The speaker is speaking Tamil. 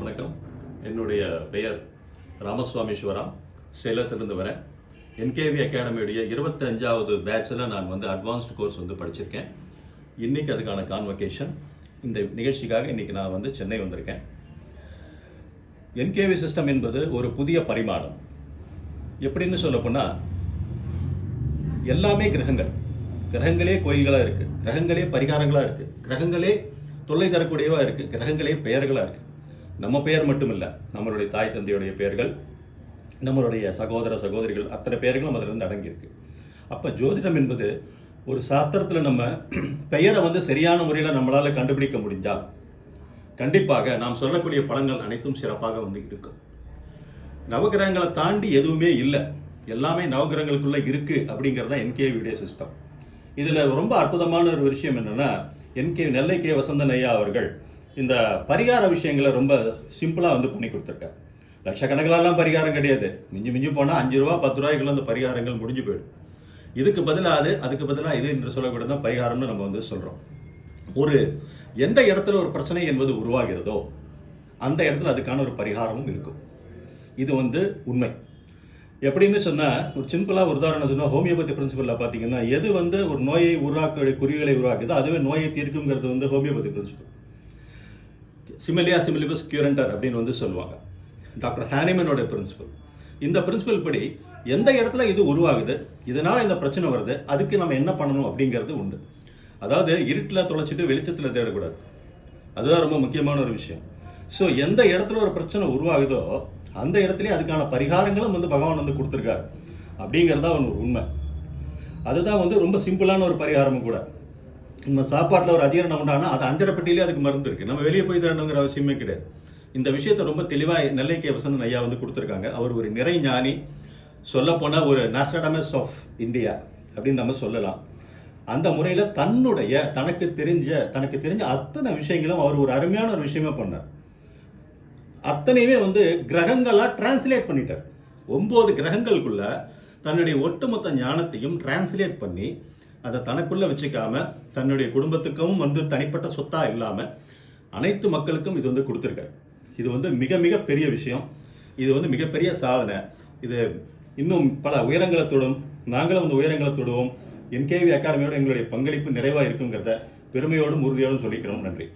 வணக்கம். என்னுடைய பெயர் ராமசுவாமி சிவராம் சேலத்திலிருந்து வரேன். என்கேவி அகாடமியுடைய இருபத்தஞ்சாவது பேட்சில் நான் வந்து அட்வான்ஸ்டு கோர்ஸ் வந்து படிச்சிருக்கேன். இன்னைக்கு அதுக்கான கான்வொகேஷன் இந்த நிகழ்ச்சிக்காக இன்றைக்கி நான் வந்து சென்னை வந்திருக்கேன். என்கேவி சிஸ்டம் என்பது ஒரு புதிய பரிமாணம். எப்படின்னு சொல்ல போனால் எல்லாமே கிரகங்கள். கிரகங்களே கோயில்களாக இருக்குது கிரகங்களே பரிகாரங்களாக இருக்குது கிரகங்களே தொல்லை தரக்கூடியவாக இருக்குது கிரகங்களே பெயர்களாக இருக்குது நம்ம பெயர் மட்டும் இல்லை நம்மளுடைய தாய் தந்தையுடைய பெயர்கள் நம்மளுடைய சகோதர சகோதரிகள் அத்தனை பெயர்களும் அதிலிருந்து அடங்கியிருக்கு. அப்போ ஜோதிடம் என்பது ஒரு சாஸ்திரத்தில் நம்ம பெயரை வந்து சரியான முறையில் நம்மளால் கண்டுபிடிக்க முடிஞ்சால் கண்டிப்பாக நாம் சொல்லக்கூடிய பலன்கள் அனைத்தும் சிறப்பாக வந்து இருக்கும். நவகிரகங்களை தாண்டி எதுவுமே இல்லை. எல்லாமே நவகிரகங்களுக்குள்ளே இருக்குது அப்படிங்கிறது தான் என்கே வீடியோ சிஸ்டம் இதில் ரொம்ப அற்புதமான ஒரு விஷயம் என்னென்னா என்கே நெல்லை கே வசந்தன் ஐயா அவர்கள் இந்த பரிகார விஷயங்களை ரொம்ப சிம்பிளாக வந்து பண்ணி கொடுத்துருக்காரு. லட்சக்கணக்கிலெல்லாம் பரிகாரம் கிடையாது. மிஞ்சி மிஞ்சி போனால் அஞ்சு ரூபா பத்து ரூபாய்க்குள்ள அந்த பரிகாரங்கள் முடிஞ்சு போயிடும். இதுக்கு பதிலாக அது அதுக்கு பதிலாக இது என்று சொல்லக்கூடாது தான் பரிகாரம்னு நம்ம வந்து சொல்கிறோம் ஒரு எந்த இடத்துல ஒரு பிரச்சனை என்பது உருவாகிறதோ அந்த இடத்துல அதுக்கான ஒரு பரிகாரமும் இருக்கும். இது வந்து உண்மை. எப்படின்னு சொன்னால் ஒரு சிம்பிளாக ஒரு உதாரணம் சொன்னால் ஹோமியோபதி பிரின்சிபலில் பார்த்தீங்கன்னா எது வந்து ஒரு நோயை உருவாக்க குறிகளை உருவாக்குதோ அதுவே நோயை தீர்க்குங்கிறது வந்து ஹோமியோபதி பிரின்சிபல் சிமிலியா சிமிலிபஸ் கியூரண்டர் அப்படின்னு வந்து சொல்லுவாங்க. டாக்டர் ஹானிமனோட பிரின்சிபல் இந்த பிரின்சிபல் படி எந்த இடத்துல இது உருவாகுது இதனால இந்த பிரச்சனை வருது அதுக்கு நம்ம என்ன பண்ணணும் அப்படிங்கிறது உண்டு. அதாவது இருட்டில் தொலைச்சிட்டு வெளிச்சத்தில் தேடக்கூடாது. அதுதான் ரொம்ப முக்கியமான ஒரு விஷயம். ஸோ எந்த இடத்துல ஒரு பிரச்சனை உருவாகுதோ அந்த இடத்துலயே அதுக்கான பரிகாரங்களும் வந்து பகவான் வந்து கொடுத்துருக்காரு. அப்படிங்கிறது தான் ஒரு உண்மை. அதுதான் வந்து ரொம்ப சிம்பிளான ஒரு பரிகாரமும் கூட. நம்ம சாப்பாட்டில் ஒரு அதிகரணம் உண்டானா அது அஞ்சரை அதுக்கு மருந்து இருக்கு. நம்ம வெளியே போய் தரணுங்கிற அவசியமே கிடையாது. இந்த விஷயத்தை ரொம்ப தெளிவாக நெல்லை கே வசந்தன் ஐயா வந்து கொடுத்துருக்காங்க. அவர் ஒரு நிறை ஞானி. சொல்லப்போனால் ஒரு நாஸ்டாடமஸ் ஆஃப் இந்தியா அப்படின்னு நம்ம சொல்லலாம். அந்த முறையில் தன்னுடைய தனக்கு தெரிஞ்ச தனக்கு தெரிஞ்ச அத்தனை விஷயங்களும் அவர் ஒரு அருமையான ஒரு விஷயமா பண்ணார். அத்தனையுமே வந்து கிரகங்களாக டிரான்ஸ்லேட் பண்ணிட்டார். ஒம்பது கிரகங்களுக்குள்ள தன்னுடைய ஒட்டுமொத்த ஞானத்தையும் டிரான்ஸ்லேட் பண்ணி அதை தனக்குள்ளே வச்சுக்காம தன்னுடைய குடும்பத்துக்கும் வந்து தனிப்பட்ட சொத்தா இல்லாமல் அனைத்து மக்களுக்கும் இது வந்து கொடுத்துருக்காரு. இது வந்து மிக மிக பெரிய விஷயம். இது வந்து மிகப்பெரிய சாதனை. இது இன்னும் பல உயரங்களை தொடும் நாங்களும் அந்த உயரங்களை தொடுவோம். என்கேவி அகாடமியோட எங்களுடைய பங்களிப்பு நிறைவாக இருக்குங்கிறத பெருமையோடும் உறுதியோடும் சொல்லிக்கிறோம். நன்றி.